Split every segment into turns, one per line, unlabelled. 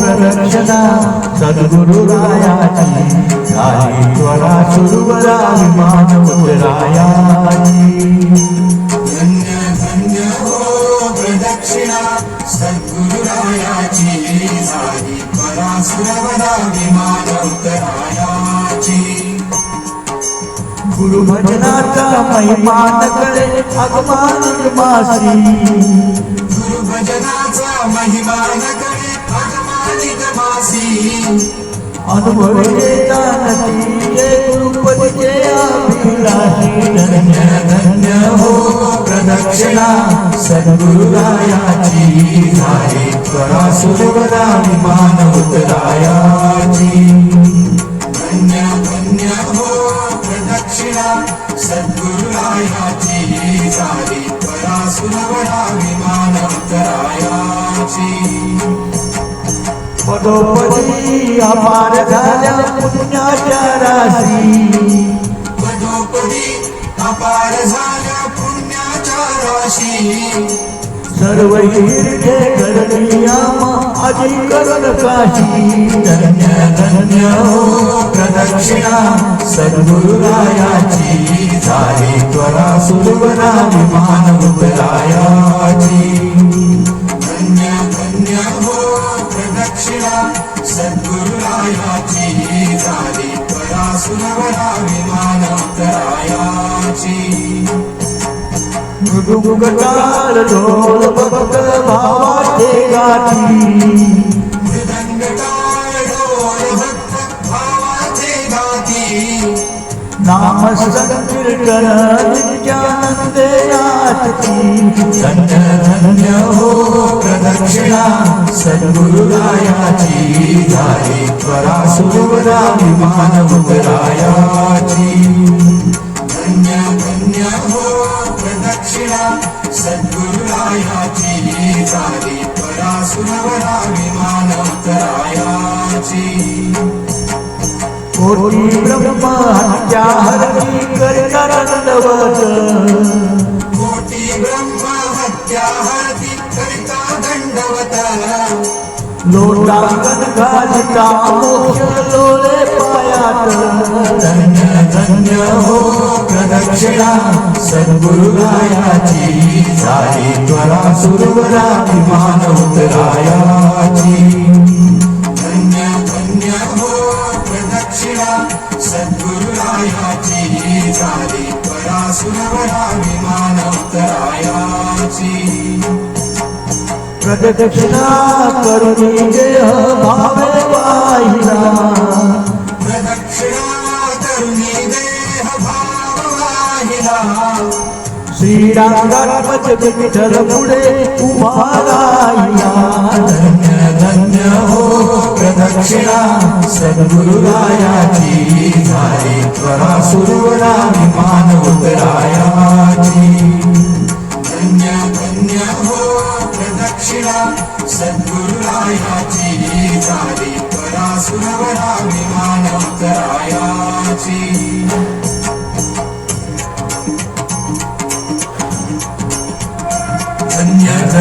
प्रदक्षिणा सद्गुरुरायाची झाली त्वरा सुरुवरा विमान
हो प्रदक्षिणा सद्गुरुरायाची झाली परासुरवरा विमान उतरायाची
गुरुभजनाचा महिमान कळे अगमान मासी
गुरुभजनाचा महिमा नकडे अगमानिक मासी
अनुभवचे जानती गुरुपतीचे अभिलाषी धन्य धन्य हो प्रदक्षिणा। सद्गुरुरायाची झाली त्वरा सुरुवरा विमान उतरायाची
धन्य धन्य हो प्रदक्षिणा। सद्गुरुरायाची झाली परासुरवरा विमान उतरायाची
पदोपदी अपार झाल्या पुण्याच्या राशी.
पदोपदी अपार झाल्या पुण्याच्या राशी.
सर्व तीर्थे करणी आम्हा आधी करण काशी. धन्य धन्य हो प्रदक्षिणा सद्गुरुरायाची. झाली त्वरा सुरुवरा विमान उतरायाची मृदुंगकाल ढोल भक्त
भक्त भावाचे गाती
नाम संकीर्तन नित्यानंदे आरती धन्य धन्य हो प्रदक्षिणा सद्गुरुरायाची झाली त्वरा सुरुवरा विमान उतरायाची कोटी ब्रह्म हत्या हरती करतरंदवत
कोटी ब्रह्म हत्या हरती करिता दंडवत
लोटांगण घालिता मोक्ष लोले पायात धन्य धन्य हो प्रदक्षिणा सद्गुरुरायाची झाली त्वरा सुरुवरा विमान उतरायाची
सद्गुरुरायाची झाली परासुरवरा विमान उतरायाची
प्रदक्षिणा करुणी देह भावे वाहिला
प्रदक्षिणा करुणी देह भाव
विठ्ठल पुढे उभा राहिला धन्य धन्य हो दक्षिणा सद्गुरुरायाची झाली. त्वरा सुरुवरा विमान उतरायाची
धन्य धन्य हो प्रदक्षिणा सद्गुरुरायाची झाली. सुरवरा विमान उतरायाची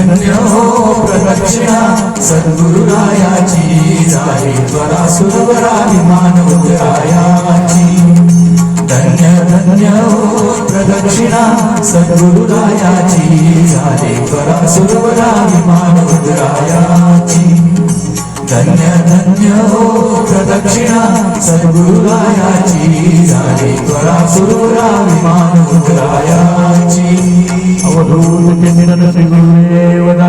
प्रदक्षिणा सद्गुरुरायाची जाई त्वरा सुरवरानी मानवरायाची धन्य धन्य प्रदक्षिणा सद्गुरुरायाची झाले त्वरा सुरवरानी मानवरायाची धन्य धन्य प्रदक्षिणा सद्गुरुरायाची झाले त्वरा सुरवरानी मानवरायाची അവധൂതന്റെ നിരസിക്കുന്നേ വദ